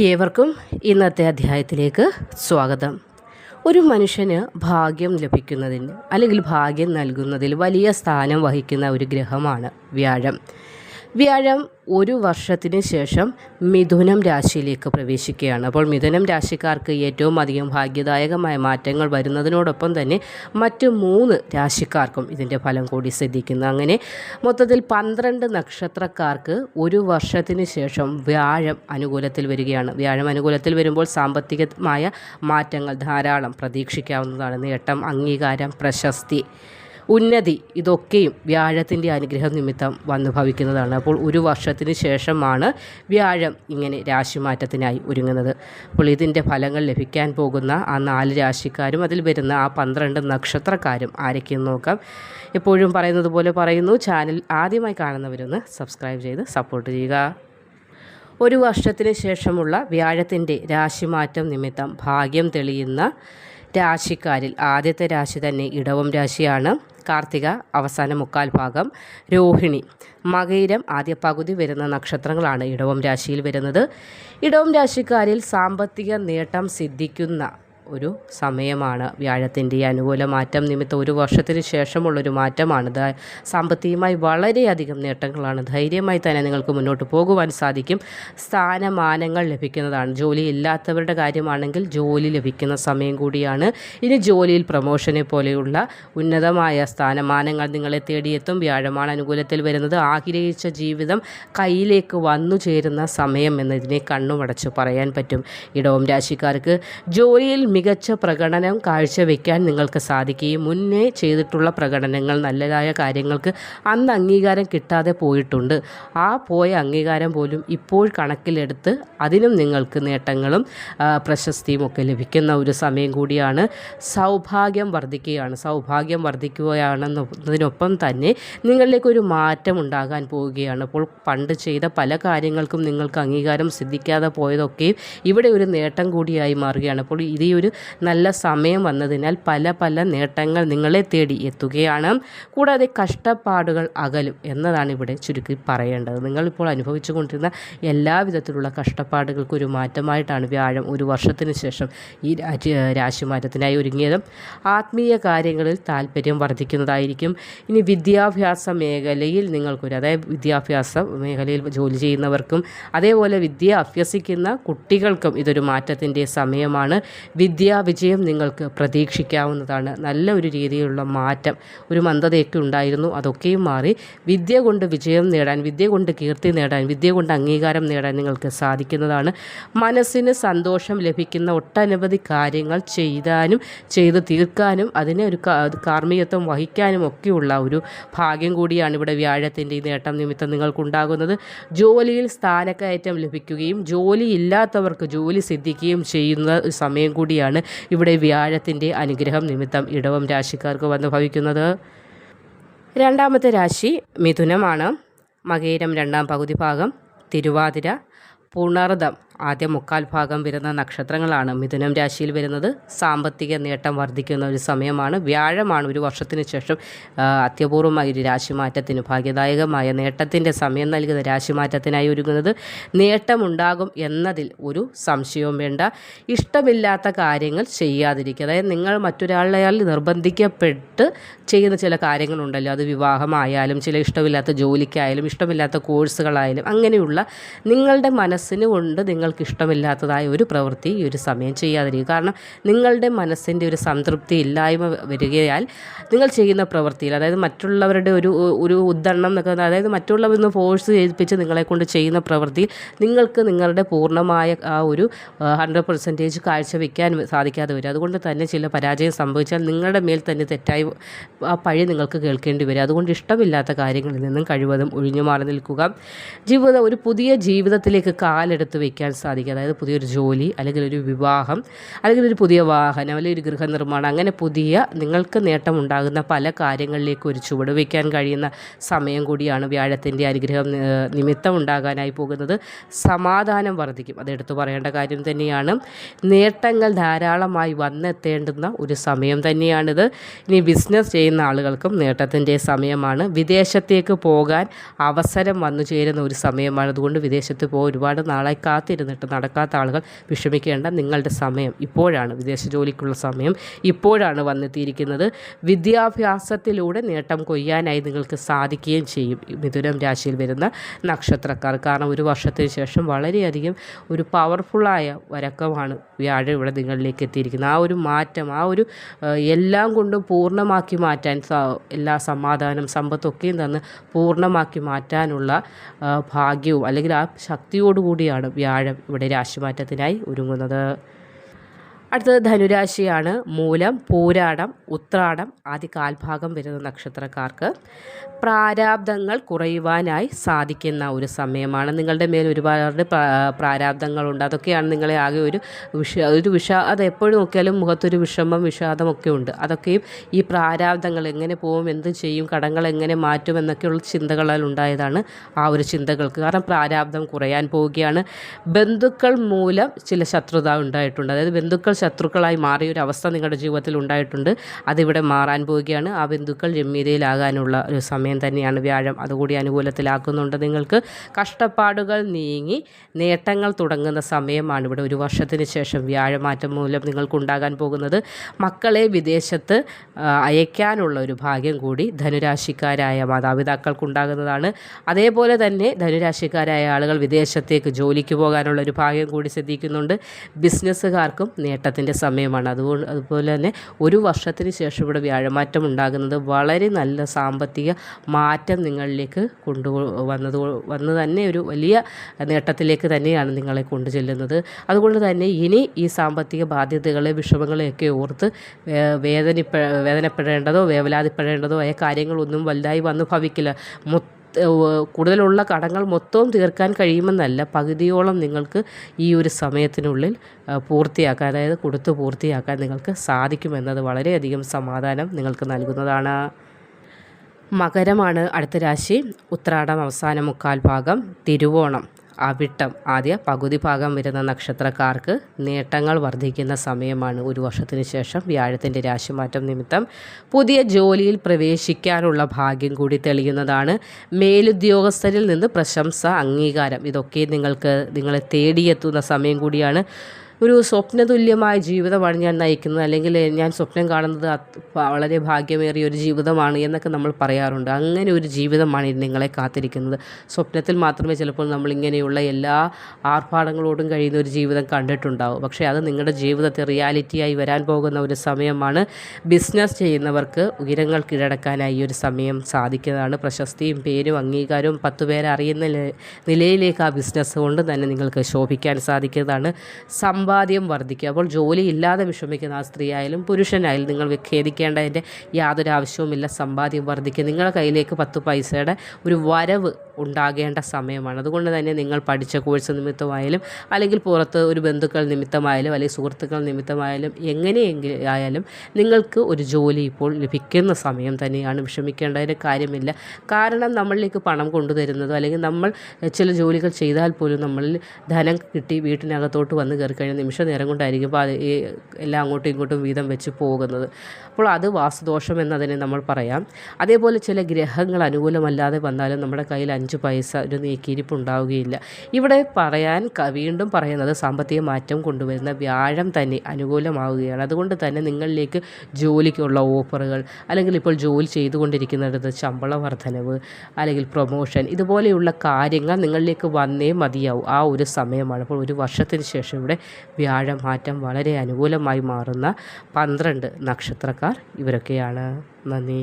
ഏവർക്കും ഇന്നത്തെ അധ്യായത്തിലേക്ക് സ്വാഗതം. ഒരു മനുഷ്യന് ഭാഗ്യം ലഭിക്കുന്നതിന് അല്ലെങ്കിൽ ഭാഗ്യം നൽകുന്നതിൽ വലിയ സ്ഥാനം വഹിക്കുന്ന ഒരു ഗ്രഹമാണ് വ്യാഴം. വ്യാഴം ഒരു വർഷത്തിന് ശേഷം മിഥുനം രാശിയിലേക്ക് പ്രവേശിക്കുകയാണ്. അപ്പോൾ മിഥുനം രാശിക്കാർക്ക് ഏറ്റവും അധികം ഭാഗ്യദായകമായ മാറ്റങ്ങൾ വരുന്നതിനോടൊപ്പം തന്നെ മറ്റ് മൂന്ന് രാശിക്കാർക്കും ഇതിന്റെ ഫലം കൂടി ശ്രദ്ധിക്കുന്നു അങ്ങനെ മൊത്തത്തിൽ പന്ത്രണ്ട് നക്ഷത്രക്കാർക്ക് ഒരു വർഷത്തിന് ശേഷം വ്യാഴം അനുകൂലത്തിൽ വരികയാണ്. വ്യാഴം അനുകൂലത്തിൽ വരുമ്പോൾ സാമ്പത്തികമായ മാറ്റങ്ങൾ ധാരാളം പ്രതീക്ഷിക്കാവുന്നതാണ്. നേട്ടം അംഗീകാരം പ്രശസ്തി. ഉന്നതി ഇതൊക്കെയും വ്യാഴത്തിന്റെ അനുഗ്രഹം നിമിത്തം വന്നു ഭവിക്കുന്നതാണ്. അപ്പോൾ ഒരു വർഷത്തിന് ശേഷമാണ് വ്യാഴം ഇങ്ങനെ രാശിമാറ്റത്തിനായി ഒരുങ്ങുന്നത്. അപ്പോൾ ഇതിന്റെ ഫലങ്ങൾ ലഭിക്കാൻ പോകുന്ന ആ നാല് രാശിക്കാരും അതിൽ വരുന്ന ആ പന്ത്രണ്ട് നക്ഷത്രക്കാരും ആരൊക്കെയെന്ന് നോക്കാം. എപ്പോഴും പറയുന്നത് പോലെ പറയുന്നു ചാനൽ ആദ്യമായി കാണുന്നവരൊന്ന് സബ്സ്ക്രൈബ് ചെയ്ത് സപ്പോർട്ട് ചെയ്യുക. ഒരു വർഷത്തിന് ശേഷമുള്ള വ്യാഴത്തിന്റെ രാശിമാറ്റം നിമിത്തം ഭാഗ്യം തെളിയുന്ന രാശിക്കാരിൽ ആദ്യത്തെ രാശി തന്നെ ഇടവം രാശിയാണ്. കാർത്തിക അവസാന മുക്കാൽ ഭാഗം. രോഹിണി മകയിരം ആദ്യ പകുതി വരുന്ന നക്ഷത്രങ്ങളാണ് ഇടവം രാശിയിൽ വരുന്നത്. ഇടവം രാശിക്കാരിൽ സാമ്പത്തിക നേട്ടം സിദ്ധിക്കുന്ന ഒരു സമയമാണ്. വ്യാഴത്തിന്റെ അനുകൂല മാറ്റം നിമിത്തം ഒരു വർഷത്തിന് ശേഷമുള്ളൊരു മാറ്റമാണ്. സാമ്പത്തികമായി വളരെയധികം നേട്ടങ്ങളാണ്. ധൈര്യമായി തന്നെ നിങ്ങൾക്ക് മുന്നോട്ട് പോകുവാൻ സാധിക്കും. സ്ഥാനമാനങ്ങൾ ലഭിക്കുന്നതാണ്. ജോലി ഇല്ലാത്തവരുടെ കാര്യമാണെങ്കിൽ ജോലി ലഭിക്കുന്ന സമയം കൂടിയാണ്. ഇനി ജോലിയിൽ പ്രമോഷനെ പോലെയുള്ള ഉന്നതമായ സ്ഥാനമാനങ്ങൾ നിങ്ങളെ തേടിയെത്തും. വ്യാഴമാണ് അനുകൂലത്തിൽ വരുന്നത്. ആഗ്രഹിച്ച ജീവിതം കയ്യിലേക്ക് വന്നു ചേരുന്ന സമയം എന്നതിനെ കണ്ണുമടച്ച് പറയാൻ പറ്റും. ഇടവം രാശിക്കാർക്ക് ജോലിയിൽ മികച്ച പ്രകടനം കാഴ്ചവെക്കാൻ നിങ്ങൾക്ക് സാധിക്കുകയും മുന്നേ ചെയ്തിട്ടുള്ള പ്രകടനങ്ങൾ നല്ലതായ കാര്യങ്ങൾക്ക് അന്ന് അംഗീകാരം കിട്ടാതെ പോയിട്ടുണ്ട്. ആ പോയ അംഗീകാരം പോലും ഇപ്പോൾ കണക്കിലെടുത്ത് അതിനും നിങ്ങൾക്ക് നേട്ടങ്ങളും പ്രശസ്തിയും ഒക്കെ ലഭിക്കുന്ന ഒരു സമയം കൂടിയാണ് സൗഭാഗ്യം വർദ്ധിക്കുകയാണ്. സൗഭാഗ്യം വർദ്ധിക്കുകയാണെന്നതിനൊപ്പം തന്നെ നിങ്ങളിലേക്ക് ഒരു മാറ്റം ഉണ്ടാകാൻ പോവുകയാണ്. അപ്പോൾ പണ്ട് ചെയ്ത പല കാര്യങ്ങൾക്കും നിങ്ങൾക്ക് അംഗീകാരം സിദ്ധിക്കാതെ പോയതൊക്കെയും ഇവിടെ ഒരു നേട്ടം കൂടിയായി മാറുകയാണ്. അപ്പോൾ ഇതേ ഈ ഒരു നല്ല സമയം വന്നതിനാൽ പല പല നേട്ടങ്ങൾ നിങ്ങളെ തേടി എത്തുകയാണ്. കൂടാതെ കഷ്ടപ്പാടുകൾ അകലും എന്നതാണ് ഇവിടെ ചുരുക്കി പറയേണ്ടത്. നിങ്ങളിപ്പോൾ അനുഭവിച്ചു കൊണ്ടിരുന്ന എല്ലാ വിധത്തിലുള്ള കഷ്ടപ്പാടുകൾക്ക് ഒരു മാറ്റമായിട്ടാണ് വ്യാഴം ഒരു വർഷത്തിന് ശേഷം ഈ രാശി രാശിമാറ്റത്തിനായി ഒരുങ്ങിയത്. ആത്മീയ കാര്യങ്ങളിൽ താല്പര്യം വർദ്ധിക്കുന്നതായിരിക്കും. ഇനി വിദ്യാഭ്യാസ മേഖലയിൽ നിങ്ങൾക്കൊരു അതായത് വിദ്യാഭ്യാസ മേഖലയിൽ ജോലി ചെയ്യുന്നവർക്കും അതേപോലെ വിദ്യ അഭ്യസിക്കുന്ന കുട്ടികൾക്കും ഇതൊരു മാറ്റത്തിന്റെ സമയമാണ്. വിദ്യാവിജയം നിങ്ങൾക്ക് പ്രതീക്ഷിക്കാവുന്നതാണ്. നല്ല ഒരു രീതിയിലുള്ള മാറ്റം ഒരു മന്ദതയൊക്കെ ഉണ്ടായിരുന്നു. അതൊക്കെയും മാറി വിദ്യ കൊണ്ട് വിജയം നേടാൻ വിദ്യ കൊണ്ട് കീർത്തി നേടാൻ വിദ്യ കൊണ്ട് അംഗീകാരം നേടാൻ നിങ്ങൾക്ക് സാധിക്കുന്നതാണ്. മനസ്സിന് സന്തോഷം ലഭിക്കുന്ന ഒട്ടനവധി കാര്യങ്ങൾ ചെയ്താനും ചെയ്ത് തീർക്കാനും അതിനെ ഒരു കാർമ്മികത്വം വഹിക്കാനും ഒക്കെയുള്ള ഒരു ഭാഗ്യം കൂടിയാണ് ഇവിടെ വ്യാഴത്തിന്റെ ഈ നേട്ടം നിമിത്തം നിങ്ങൾക്കുണ്ടാകുന്നത്. ജോലിയിൽ സ്ഥാനക്കയറ്റം ലഭിക്കുകയും ജോലി ഇല്ലാത്തവർക്ക് ജോലി സിദ്ധിക്കുകയും ചെയ്യുന്ന സമയം കൂടിയാണ് ഇവിടെ വ്യാഴത്തിന്റെ അനുഗ്രഹം നിമിത്തം ഇടവം രാശിക്കാർക്ക് വന്ന് ഭവിക്കുന്നത്. രണ്ടാമത്തെ രാശി മിഥുനമാണ്. മകേരം രണ്ടാം പകുതി ഭാഗം. തിരുവാതിര പുണർദം. ആദ്യ മുക്കാൽ ഭാഗം വരുന്ന നക്ഷത്രങ്ങളാണ് മിഥുനം രാശിയിൽ വരുന്നത്. സാമ്പത്തിക നേട്ടം വർദ്ധിക്കുന്ന ഒരു സമയമാണ്. വ്യാഴമാണ് ഒരു വർഷത്തിന് ശേഷം അത്യപൂർവമായ ഒരു രാശിമാറ്റത്തിന് ഭാഗ്യദായകമായ നേട്ടത്തിന്റെ സമയം നൽകുന്ന രാശിമാറ്റത്തിനായി ഒരുങ്ങുന്നത്. നേട്ടമുണ്ടാകും എന്നതിൽ ഒരു സംശയവും വേണ്ട. ഇഷ്ടമില്ലാത്ത കാര്യങ്ങൾ ചെയ്യാതിരിക്കുക. അതായത് നിങ്ങൾ മറ്റൊരാളെയാൽ നിർബന്ധിക്കപ്പെട്ട് ചെയ്യുന്ന ചില കാര്യങ്ങളുണ്ടല്ലോ. അത് വിവാഹമായാലും ചില ഇഷ്ടമില്ലാത്ത ജോലിക്കായാലും ഇഷ്ടമില്ലാത്ത കോഴ്സുകളായാലും അങ്ങനെയുള്ള നിങ്ങളുടെ മനസ്സിന് കൊണ്ട് നിങ്ങൾ നിങ്ങൾക്ക് ഇഷ്ടമില്ലാത്തതായ ഒരു പ്രവൃത്തി ഈ ഒരു സമയം ചെയ്യാതിരിക്കുക. കാരണം നിങ്ങളുടെ മനസ്സിന്റെ ഒരു സംതൃപ്തി ഇല്ലായ്മ വരികയാൽ നിങ്ങൾ ചെയ്യുന്ന പ്രവൃത്തിയിൽ അതായത് മറ്റുള്ളവരുടെ ഒരു ഒരു ഉദ്ദണ്ണം എന്നൊക്കെ അതായത് മറ്റുള്ളവരൊന്ന് ഫോഴ്സ് ചെയ്യിപ്പിച്ച് നിങ്ങളെക്കൊണ്ട് ചെയ്യുന്ന പ്രവൃത്തിയിൽ നിങ്ങൾക്ക് നിങ്ങളുടെ പൂർണമായ ആ ഒരു ഹൺഡ്രഡ് പെർസെന്റേജ് കാഴ്ചവെക്കാൻ സാധിക്കാതെ വരും. അതുകൊണ്ട് തന്നെ ചില പരാജയം സംഭവിച്ചാൽ നിങ്ങളുടെ മേൽ തന്നെ തെറ്റായി ആ പഴി നിങ്ങൾക്ക് കേൾക്കേണ്ടി വരും. അതുകൊണ്ട് ഇഷ്ടമില്ലാത്ത കാര്യങ്ങളിൽ നിന്നും കഴിവതും ഒഴിഞ്ഞു മാറി നിൽക്കുക. ജീവിതം ഒരു പുതിയ ജീവിതത്തിലേക്ക് കാലെടുത്ത് വയ്ക്കാൻ സാധിക്കുക. അതായത് പുതിയൊരു ജോലി അല്ലെങ്കിൽ ഒരു വിവാഹം അല്ലെങ്കിൽ ഒരു പുതിയ വാഹനം അല്ലെങ്കിൽ ഒരു ഗൃഹനിർമ്മാണം അങ്ങനെ പുതിയ നിങ്ങൾക്ക് നേട്ടമുണ്ടാകുന്ന പല കാര്യങ്ങളിലേക്ക് ഒരു ചുവട് വയ്ക്കാൻ കഴിയുന്ന സമയം കൂടിയാണ് വ്യാഴത്തിന്റെ അനുഗ്രഹം നിമിത്തം ഉണ്ടാകാനായി പോകുന്നത്. സമാധാനം വർദ്ധിക്കും. അതെടുത്തു പറയേണ്ട കാര്യം തന്നെയാണ്. നേട്ടങ്ങൾ ധാരാളമായി വന്നെത്തേണ്ടുന്ന ഒരു സമയം തന്നെയാണിത്. ഇനി ബിസിനസ് ചെയ്യുന്ന ആളുകൾക്കും നേട്ടത്തിന്റെ സമയമാണ്. വിദേശത്തേക്ക് പോകാൻ അവസരം വന്നു ചേരുന്ന ഒരു സമയമാണ്. അതുകൊണ്ട് വിദേശത്ത് പോകാൻ ഒരുപാട് നാളായി കാത്തിരുന്ന. നിന്നിട്ട് നടക്കാത്ത ആളുകൾ വിഷമിക്കേണ്ട നിങ്ങളുടെ സമയം ഇപ്പോഴാണ്. വിദേശ ജോലിക്കുള്ള സമയം ഇപ്പോഴാണ് വന്നെത്തിയിരിക്കുന്നത്. വിദ്യാഭ്യാസത്തിലൂടെ നേട്ടം കൊയ്യാനായി നിങ്ങൾക്ക് സാധിക്കുകയും ചെയ്യും. മിഥുനം രാശിയിൽ വരുന്ന നക്ഷത്രക്കാർ. കാരണം ഒരു വർഷത്തിന് ശേഷം വളരെയധികം ഒരു പവർഫുള്ളായ വരക്കമാണ് വ്യാഴം ഇവിടെ നിങ്ങളിലേക്ക് എത്തിയിരിക്കുന്നത്. ആ ഒരു മാറ്റം ആ ഒരു എല്ലാം കൊണ്ടും പൂർണമാക്കി മാറ്റാൻ എല്ലാ സമാധാനം സമ്പത്തൊക്കെയും തന്ന് പൂർണമാക്കി മാറ്റാനുള്ള ഭാഗ്യവും അല്ലെങ്കിൽ ആ ശക്തിയോടുകൂടിയാണ് വ്യാഴം. ഇവിടെ രാശിമാറ്റത്തിനായി ഒരുങ്ങുന്നത്. അടുത്തത് ധനുരാശിയാണ്. മൂലം പൂരാടം ഉത്രാടം ആദ്യ കാൽഭാഗം വരുന്ന നക്ഷത്രക്കാർക്ക് പ്രാരാബ്ദങ്ങൾ കുറയുവാനായി സാധിക്കുന്ന ഒരു സമയമാണ്. നിങ്ങളുടെ മേൽ ഒരുപാട് പ്രാരാബ്ദങ്ങളുണ്ട്. അതൊക്കെയാണ് നിങ്ങളെ ആകെ ഒരു വിഷ ഒരു അത് എപ്പോഴും നോക്കിയാലും മുഖത്തൊരു വിഷമം വിഷാദമൊക്കെ ഉണ്ട്. അതൊക്കെയും ഈ പ്രാരാബ്ദങ്ങൾ എങ്ങനെ പോകും എന്ത് ചെയ്യും കടങ്ങൾ എങ്ങനെ മാറ്റും എന്നൊക്കെയുള്ള ചിന്തകളാൽ ഉണ്ടായതാണ് ആ ഒരു ചിന്തകൾക്ക്. കാരണം പ്രാരാബ്ദം കുറയാൻ പോവുകയാണ്. ബന്ധുക്കൾ മൂലം ചില ശത്രുത ഉണ്ടായിട്ടുണ്ട്. അതായത് ബന്ധുക്കൾ ശത്രുക്കളായി മാറിയ ഒരു അവസ്ഥ നിങ്ങളുടെ ജീവിതത്തിൽ ഉണ്ടായിട്ടുണ്ട്. അതിവിടെ മാറാൻ പോവുകയാണ്. ആ ബന്ധുക്കൾ രമ്യതയിലാകാനുള്ള ഒരു സമയം തന്നെയാണ് വ്യാഴം. അതുകൂടി അനുകൂലത്തിലാക്കുന്നുണ്ട് നിങ്ങൾക്ക്. കഷ്ടപ്പാടുകൾ നീങ്ങി നേട്ടങ്ങൾ തുടങ്ങുന്ന സമയമാണ് ഇവിടെ ഒരു വർഷത്തിന് ശേഷം വ്യാഴമാറ്റം മൂലം നിങ്ങൾക്കുണ്ടാകാൻ പോകുന്നത്. മക്കളെ വിദേശത്ത് അയക്കാനുള്ള ഒരു ഭാഗ്യം കൂടി ധനുരാശിക്കാരായ മാതാപിതാക്കൾക്കുണ്ടാകുന്നതാണ്. അതേപോലെ തന്നെ ധനുരാശിക്കാരായ ആളുകൾ വിദേശത്തേക്ക് ജോലിക്ക് പോകാനുള്ള ഒരു ഭാഗ്യം കൂടി ശ്രദ്ധിക്കുന്നുണ്ട് ബിസിനസ്സുകാർക്കും നേട്ടം നേട്ടത്തിന്റെ സമയമാണ്. അതുകൊണ്ട് അതുപോലെ തന്നെ ഒരു വർഷത്തിന് ശേഷം ഇവിടെ വ്യാഴമാറ്റം ഉണ്ടാകുന്നത് വളരെ നല്ല സാമ്പത്തിക മാറ്റം നിങ്ങളിലേക്ക് കൊണ്ടു വന്നത് വന്ന് തന്നെ ഒരു വലിയ നേട്ടത്തിലേക്ക് തന്നെയാണ് നിങ്ങളെ കൊണ്ടു ചെല്ലുന്നത്. അതുകൊണ്ട് തന്നെ ഇനി ഈ സാമ്പത്തിക ബാധ്യതകളെ വിഷമങ്ങളെയൊക്കെ ഓർത്ത് വേദനിപ്പ വേദനപ്പെടേണ്ടതോ വേവലാതിപ്പെടേണ്ടതോ ആയ കാര്യങ്ങളൊന്നും വലുതായി വന്നു ഭവിക്കില്ല. മൊത്തം കൂടുതലുള്ള കടങ്ങൾ മൊത്തവും തീർക്കാൻ കഴിയുമെന്നല്ല പകുതിയോളം നിങ്ങൾക്ക് ഈ ഒരു സമയത്തിനുള്ളിൽ പൂർത്തിയാക്കാൻ അതായത് കൊടുത്ത് പൂർത്തിയാക്കാൻ നിങ്ങൾക്ക് സാധിക്കുമെന്നത് വളരെയധികം സമാധാനം നിങ്ങൾക്ക് നൽകുന്നതാണ്. മകരമാണ് അടുത്ത രാശി. ഉത്രാടം അവസാന മുക്കാൽ ഭാഗം. തിരുവോണം. അവിട്ടം. ആദ്യ പകുതി ഭാഗം വരുന്ന നക്ഷത്രക്കാർക്ക് നേട്ടങ്ങൾ വർദ്ധിക്കുന്ന സമയമാണ് ഒരു വർഷത്തിന് ശേഷം വ്യാഴത്തിന്റെ രാശിമാറ്റം നിമിത്തം. പുതിയ ജോലിയിൽ പ്രവേശിക്കാനുള്ള ഭാഗ്യം കൂടി തെളിയുന്നതാണ്. മേലുദ്യോഗസ്ഥരിൽ നിന്ന് പ്രശംസ അംഗീകാരം. ഇതൊക്കെ നിങ്ങൾക്ക് നിങ്ങളെ തേടിയെത്തുന്ന സമയം കൂടിയാണ്. ഒരു സ്വപ്നതുല്യമായ ജീവിതമാണ് ഞാൻ നയിക്കുന്നത്. അല്ലെങ്കിൽ ഞാൻ സ്വപ്നം കാണുന്നത് വളരെ ഭാഗ്യമേറിയ ഒരു ജീവിതമാണ് എന്നൊക്കെ നമ്മൾ പറയാറുണ്ട്. അങ്ങനെ ഒരു ജീവിതമാണ് നിങ്ങളെ കാത്തിരിക്കുന്നത്. സ്വപ്നത്തിൽ മാത്രമേ ചിലപ്പോൾ നമ്മൾ ഇങ്ങനെയുള്ള എല്ലാ ആർഭാടങ്ങളോടും കഴിയുന്ന ഒരു ജീവിതം കണ്ടിട്ടുണ്ടാവും. പക്ഷേ അത് നിങ്ങളുടെ ജീവിതത്തെ റിയാലിറ്റിയായി വരാൻ പോകുന്ന ഒരു സമയമാണ്. ബിസിനസ് ചെയ്യുന്നവർക്ക് ഉയരങ്ങൾ കീഴടക്കാനായി ഈ ഒരു സമയം സാധിക്കുന്നതാണ്. പ്രശസ്തിയും പേരും അംഗീകാരവും പത്ത് പേരെ അറിയുന്ന നിലയിലേക്ക് ആ ബിസിനസ് കൊണ്ട് തന്നെ നിങ്ങൾക്ക് ശോഭിക്കാൻ സാധിക്കുന്നതാണ്. സമ്പാദ്യം വർദ്ധിക്കുക. അപ്പോൾ ജോലി ഇല്ലാതെ വിഷമിക്കുന്ന ആ സ്ത്രീ ആയാലും പുരുഷനായാലും നിങ്ങൾ ഖേദിക്കേണ്ടതിന്റെ യാതൊരു ആവശ്യവുമില്ല. സമ്പാദ്യം വർദ്ധിക്കുക. നിങ്ങളുടെ കയ്യിലേക്ക് പത്ത് പൈസയുടെ ഒരു വരവ് ഉണ്ടാകേണ്ട സമയമാണ്. അതുകൊണ്ട് തന്നെ നിങ്ങൾ പഠിച്ച കോഴ്സ് നിമിത്തമായാലും അല്ലെങ്കിൽ പുറത്ത് ഒരു ബന്ധുക്കൾ നിമിത്തമായാലും അല്ലെങ്കിൽ സുഹൃത്തുക്കൾ നിമിത്തമായാലും എങ്ങനെയെങ്കിലും ആയാലും നിങ്ങൾക്ക് ഒരു ജോലി ഇപ്പോൾ ലഭിക്കുന്ന സമയം തന്നെയാണ്. വിഷമിക്കേണ്ടതിന് കാര്യമില്ല. കാരണം നമ്മളിലേക്ക് പണം കൊണ്ടുതരുന്നതോ അല്ലെങ്കിൽ നമ്മൾ ചില ജോലികൾ ചെയ്താൽ പോലും നമ്മളിൽ ധനം കിട്ടി വീട്ടിനകത്തോട്ട് വന്ന് കയറി നിമിഷ നേരം കൊണ്ടായിരിക്കും അപ്പോൾ ഈ എല്ലാം അങ്ങോട്ടും ഇങ്ങോട്ടും വീതം വെച്ച് പോകുന്നത്. അപ്പോൾ അത് വാസുദോഷം എന്നതിനെ നമ്മൾ പറയാം. അതേപോലെ ചില ഗ്രഹങ്ങൾ അനുകൂലമല്ലാതെ വന്നാലും നമ്മുടെ കയ്യിൽ അഞ്ച് പൈസ ഒരു നീക്കിയിരിപ്പ് ഉണ്ടാവുകയില്ല. ഇവിടെ പറയാൻ വീണ്ടും പറയുന്നത് സാമ്പത്തിക മാറ്റം കൊണ്ടുവരുന്ന വ്യാഴം തന്നെ അനുകൂലമാവുകയാണ്. അതുകൊണ്ട് തന്നെ നിങ്ങളിലേക്ക് ജോലിക്കുള്ള ഓഫറുകൾ അല്ലെങ്കിൽ ഇപ്പോൾ ജോലി ചെയ്തുകൊണ്ടിരിക്കുന്നിടത്ത് ശമ്പള വർധനവ് അല്ലെങ്കിൽ പ്രൊമോഷൻ ഇതുപോലെയുള്ള കാര്യങ്ങൾ നിങ്ങളിലേക്ക് വന്നേ മതിയാവും. ആ ഒരു സമയമാണ്. അപ്പോൾ ഒരു വർഷത്തിന് ശേഷം ഇവിടെ വ്യാഴമാറ്റം വളരെ അനുകൂലമായി മാറുന്ന പന്ത്രണ്ട് നക്ഷത്രക്കാർ ഇവരൊക്കെയാണ്. നന്ദി.